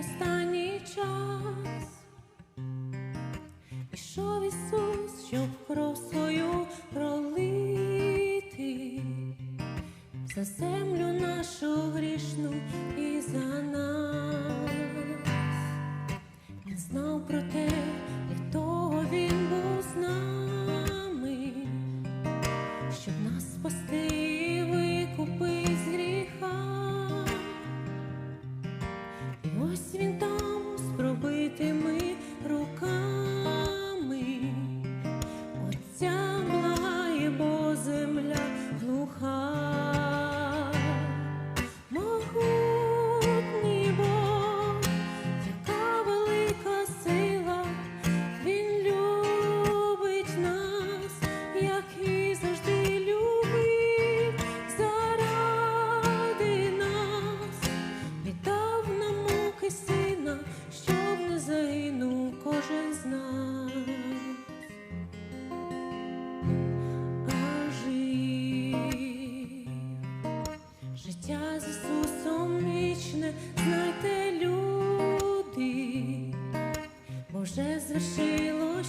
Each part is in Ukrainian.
останній час ішов Ісус, щоб кров свою пролити за землю нашу грішну. how життя з знайте люди, бо вже звершило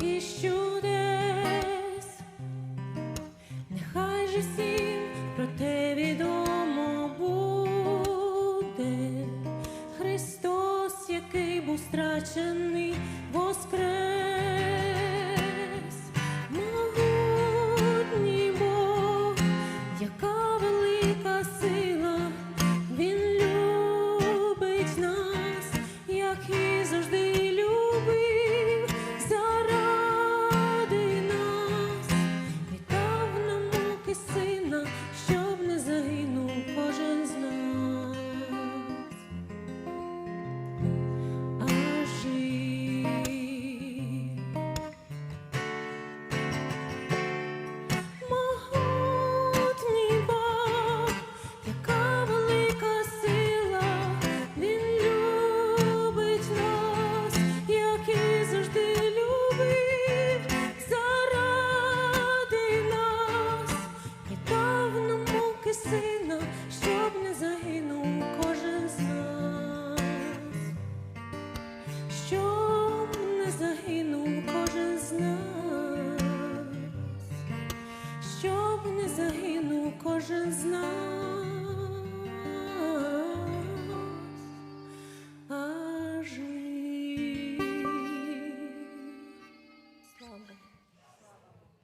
і чудес, нехай же всім про те відомо буде, Христос, який був страчений, воскрес.